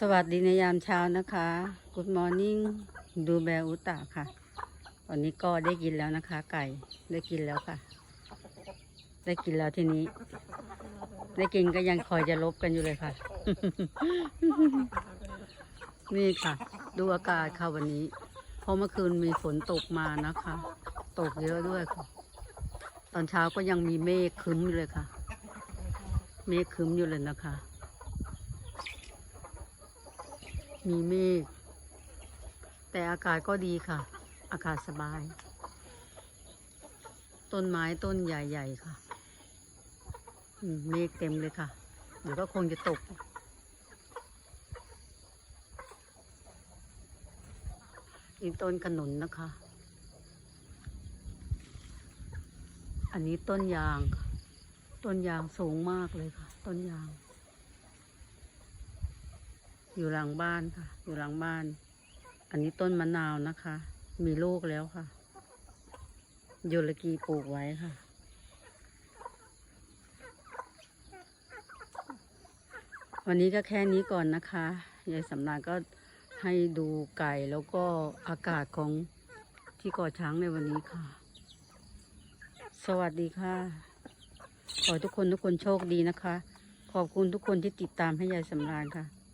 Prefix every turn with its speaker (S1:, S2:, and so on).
S1: สวัสดีในยามเช้านะคะ Good morning ดูแบอุตาค่ะวันนี้ก็ได้กินแล้วนะคะ ไก่ได้กินแล้วค่ะ ได้กินแล้วทีนี้ ได้กินก็ยังคอยจะลบกันอยู่เลยค่ะ นี่ค่ะ ดูอากาศค่ะวันนี้ เพราะเมื่อคืนมีฝนตกมานะคะ ตกเยอะด้วยค่ะ ตอนเช้าก็ยังมีเมฆครึ้มอยู่เลยค่ะ เมฆครึ้มอยู่เลยนะคะ มีเมฆแต่อากาศก็ดีค่ะ อากาศสบาย ต้นไม้ต้นใหญ่ๆค่ะเมฆเต็มเลยค่ะ เดี๋ยวก็คงจะตก นี่ต้นขนุนนะคะ อันนี้ต้นยาง ต้นยางสูงมากเลยค่ะ ต้นยาง อยู่หลังบ้านค่ะ อยู่หลังบ้าน อันนี้ต้นมะนาวนะคะ มีลูกแล้วค่ะโยลกีปลูกไว้ค่ะ วันนี้ก็แค่นี้ก่อนนะคะยายสำนานก็ให้ดูไก่แล้วก็อากาศของที่ก่อช้างในวันนี้ค่ะ สวัสดีค่ะ ขอให้ทุกคนทุกคนโชคดีนะคะ ขอบคุณทุกคนที่ติดตามให้ยายสำราญค่ะ